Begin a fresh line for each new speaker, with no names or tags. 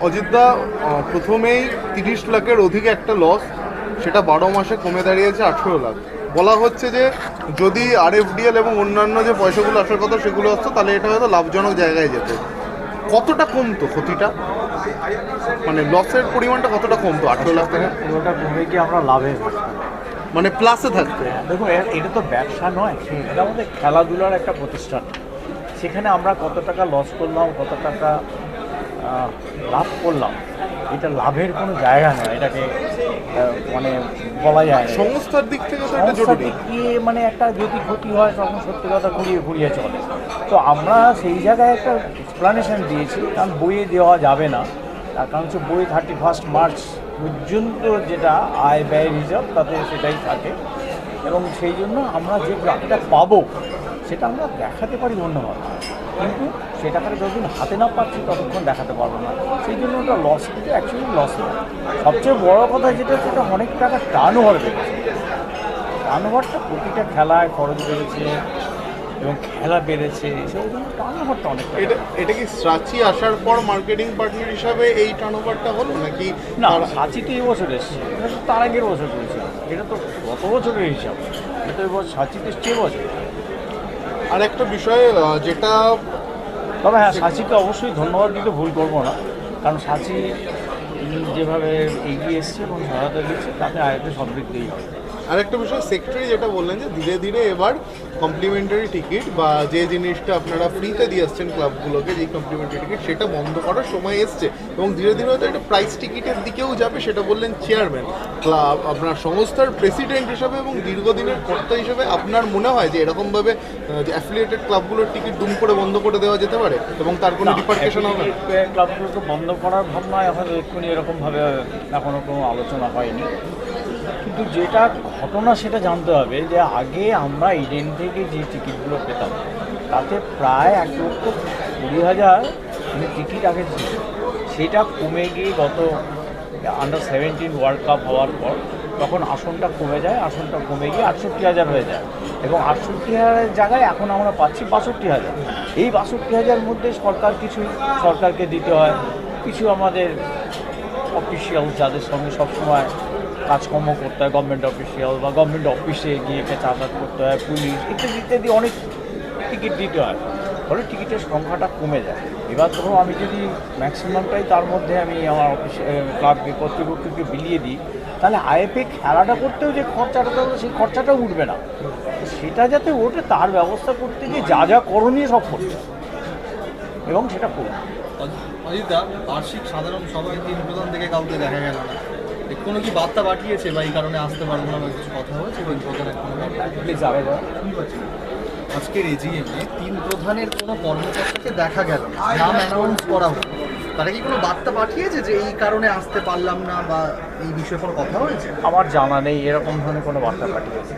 অজিতদা প্রথমেই তিরিশ লাখের অধিক একটা লস সেটা বারো মাসে কমে দাঁড়িয়েছে আঠেরো লাখ। বলা হচ্ছে যে যদি আরএফডিএল এবং অন্যান্য যে পয়সাগুলো আসার কথা সেগুলো আসতো তাহলে এটা হয়তো লাভজনক জায়গায় যেত। কতটা কমতো ক্ষতিটা? মানে লসের পরিমাণটা কতটা কমতো আঠেরো লাখ টাকা?
পুরোটা কমে গিয়ে আমরা লাভে।
মানে প্লাসে থাকতো।
দেখুন এ- এটা তো ব্যবসা নয় এটা আমাদের খেলাধুলার একটা প্রতিষ্ঠান। সেখানে আমরা কত টাকা লস করলাম কত টাকা লাভ করলাম। এটা লাভের কোনো জায়গা নয় এটাকে মানে বলা যায়
সংস্থার দিক থেকে তো এটা জরুরি।
দিয়ে মানে একটা যদি ক্ষতি হয় তখন সত্যি কথা ঘুরিয়ে ঘুরিয়ে চলে। তো আমরা সেই জায়গায় একটা এক্সপ্লানেশন দিয়েছি কারণ বইয়ে দেওয়া যাবে না। তার কারণ হচ্ছে বই থার্টি ফার্স্ট মার্চ পর্যন্ত যেটা আয় ব্যয় রিজার্ভ তাতে সেটাই থাকে। এবং সেই জন্য আমরা যে গ্রাফটা পাবো সেটা আমরা দেখাতে পারি ধন্যবাদ। কিন্তু সেটাকে যতদিন হাতে না পাচ্ছি ততক্ষণ দেখাতে পারব না। সেই জন্য ওটা লস কিন্তু অ্যাকচুয়ালি লস সবচেয়ে বড় কথা যেটা সেটা অনেক টাকা টার্ন ওভার বেড়েছে। টার্নওভারটা প্রতিটা খেলায় খরচ বেড়েছে এবং খেলা বেড়েছে সেই জন্য টার্নওভারটা অনেক
এটা এটা কি সাচি আসার পর মার্কেটিং পার্টনার হিসাবে এই টার্নওভারটা হলো নাকি
না সাচি তো এই বছর এসছে। তার আগের বছর করেছিল এটা তো গত বছরের হিসাব। এটা তো এবার সাচি তো এসছে বছর।
আর একটা বিষয় যেটা
তবে হ্যাঁ সাচিকে অবশ্যই ধন্যবাদ দিতে ভুল করব না। কারণ সাচি যেভাবে এগিয়ে এসছে এবং সহায়তা দিচ্ছে, তাতে আয়তে সমৃদ্ধিই হবে।
আর একটা বিষয় সেক্টরি যেটা বললেন যে ধীরে ধীরে এবার কমপ্লিমেন্টারি টিকিট বা যে জিনিসটা আপনারা ফ্রিতে দিয়ে আসছেন ক্লাবগুলোকে যে কমপ্লিমেন্টারি টিকিট সেটা বন্ধ করার সময় এসছে। এবং ধীরে ধীরে হয়তো একটা প্রাইস টিকিটের দিকেও যাবে সেটা বললেন চেয়ারম্যান ক্লাব আপনার সংস্থার প্রেসিডেন্ট হিসাবে এবং দীর্ঘদিনের কর্তা হিসাবে আপনার মনে হয় যে এরকমভাবে যে অ্যাফিলিয়েটেড ক্লাবগুলোর টিকিট দুম করে বন্ধ করে দেওয়া যেতে পারে? এবং তার কোনো ডিপার্টেশন হবে?
ক্লাবগুলোকে বন্ধ করার ভাবনা এখন এক্ষুনি এরকমভাবে এখনও কোনো আলোচনা হয়নি। কিন্তু যেটা ঘটনা সেটা জানতে হবে যে আগে আমরা ইডেন থেকে যে টিকিটগুলো পেতাম, তাতে প্রায় এক লক্ষ কুড়ি হাজার মানে টিকিট আগে ছিল। সেটা কমে গিয়ে গত আন্ডার সেভেন্টিন ওয়ার্ল্ড কাপ হওয়ার পর তখন আসনটা কমে যায়, আসনটা কমে গিয়ে আটষট্টি হাজার হয়ে যায় এবং আটষট্টি হাজারের জায়গায় এখন আমরা পাচ্ছি বাষট্টি হাজার। এই বাষট্টি হাজার মধ্যে সরকার কিছু, সরকারকে দিতে হয়, কিছু আমাদের অফিসিয়াল যাদের সঙ্গে সবসময় কাজকর্ম করতে হয় গভর্নমেন্ট অফিসিয়াল বা গভর্নমেন্ট অফিসে গিয়ে যাতায়াত করতে হয় পুলিশ ইত্যাদি ইত্যাদি অনেক টিকিট দিতে হয়। ফলে টিকিটের সংখ্যাটা কমে যায়। এবার ধরো আমি যদি ম্যাক্সিমামটাই তার মধ্যে আমি আমার অফিস ক্লাব কর্তৃপক্ষকে বিলিয়ে দিই, তাহলে আইএফএ খেলাটা করতেও যে খরচাটা দেবো সেই খরচাটা উঠবে না। সেটা যাতে ওঠে, তার ব্যবস্থা করতে গিয়ে যা যা করণীয় সব করতে এবং সেটা করবে
অজিতা বার্ষিক সাধারণ সভায় তিন প্রধান থেকে কাউকে দেখা গেল না। কোনো কি বার্তা পাঠিয়েছে বা এই কারণে আসতে পারব না কিছু কথা হয়েছে কোনো
প্লিজ আরেকবার
আজকের এজিএমে তিন প্রধানের কোনো কর্মকর্তাকে দেখা গেল না। নাম অ্যানাউন্স করা হলো। তারা কি কোনো বার্তা পাঠিয়েছে যে এই কারণে আসতে পারলাম না বা এই বিষয়ে কোনো কথা হয়েছে?
আমার জানা নেই এরকম ধরনের কোনো বার্তা পাঠিয়েছে।